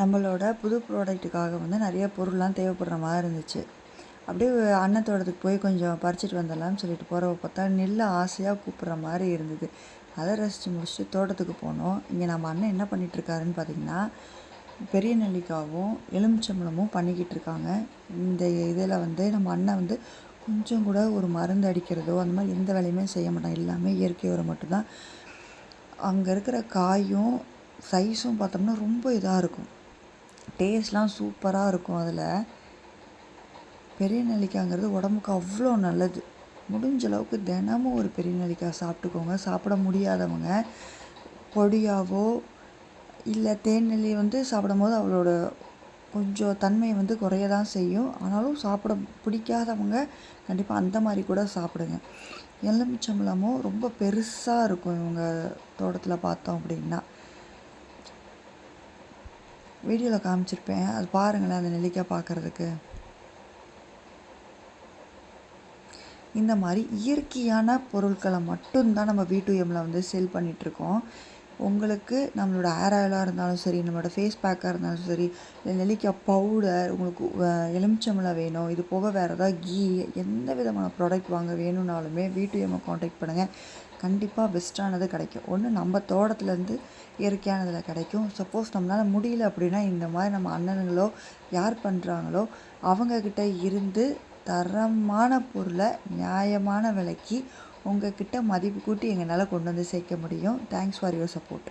நம்மளோட புது ப்ராடக்ட்டுக்காக வந்து நிறைய பொருள்லாம் தேவைப்படுற மாதிரி இருந்துச்சு. அப்படியே அண்ணன் தோட்டத்துக்கு போய் கொஞ்சம் பறிச்சிட்டு வந்துடலாம்னு சொல்லிட்டு போகிறவ பார்த்தா நெல் ஆசையாக கூப்பிட்ற மாதிரி இருந்தது. அதை ரசித்து முடிச்சுட்டு தோட்டத்துக்கு போனோம். இங்கே நம்ம அண்ணன் என்ன பண்ணிகிட்ருக்காருன்னு பார்த்தீங்கன்னா பெரிய நெல்லிக்காவும் எலுமிச்சம்பழமும் பண்ணிக்கிட்டு இருக்காங்க. இந்த இதில் வந்து நம்ம அண்ணன் வந்து கொஞ்சம் கூட ஒரு மருந்து அடிக்கிறதோ அந்த மாதிரி எந்த வேலையுமே செய்ய மாட்டாங்க எல்லாமே இயற்கை உரம் மட்டும்தான். அங்கே இருக்கிற காயும் சைஸும் பார்த்தோம்னா ரொம்ப இதாக இருக்கும். டேஸ்ட்லாம் சூப்பராக இருக்கும் அதில். பெரிய நெல்லிக்காய்ங்கிறது உடம்புக்கு அவ்வளோ நல்லது. முடிஞ்ச அளவுக்கு தினமும் ஒரு பெரிய நெல்லிக்காய் சாப்பிட்டுக்கோங்க. சாப்பிட முடியாதவங்க பொடியாவோ இல்லை தேநெல்லி வந்து சாப்பிடும் போது அவளோட கொஞ்சம் தன்மை வந்து குறைய தான் செய்யும். ஆனாலும் சாப்பிட பிடிக்காதவங்க கண்டிப்பாக அந்த மாதிரி கூட சாப்பிடுங்க. எலுமிச்சம்பழமும் ரொம்ப பெருசாக இருக்கும் இவங்க தோட்டத்தில் பார்த்தோம் அப்படின்னா. வீடியோவில் காமிச்சிருப்பேன். அது பாருங்களேன் அந்த நெல்லிக்காய் பார்க்குறதுக்கு இந்த மாதிரி இயற்கையான பொருட்களை மட்டும்தான் நம்ம வீட்டுஎம்மில் வந்து சேல் பண்ணிகிட்ருக்கோம் உங்களுக்கு நம்மளோட ஹேர் ஆயிலாக இருந்தாலும் சரி நம்மளோட ஃபேஸ் பேக்காக இருந்தாலும் சரி இல்லை நெல்லிக்காய் பவுடர் உங்களுக்கு எலுமிச்சம்பழம் வேணும் இது போக வேறு ஏதாவது கீ எந்த விதமான ப்ராடக்ட் வாங்க வேணும்னாலுமே வீட்டு எம்மை காண்டாக்ட் பண்ணுங்கள் கண்டிப்பாக பெஸ்ட்டானது கிடைக்கும். ஒன்று நம்ம தோட்டத்துலேருந்து இயற்கையானதில் கிடைக்கும். சப்போஸ் நம்மளால் முடியல அப்படின்னா இந்த மாதிரி நம்ம அண்ணனுங்களோ யார் பண்ணுறாங்களோ அவங்கக்கிட்ட இருந்து தரமான பொருளை நியாயமான விலைக்கு உங்ககிட்ட மதிப்பு கூட்டி எங்களால் கொண்டு வந்து சேர்க்க முடியும். Thanks for your support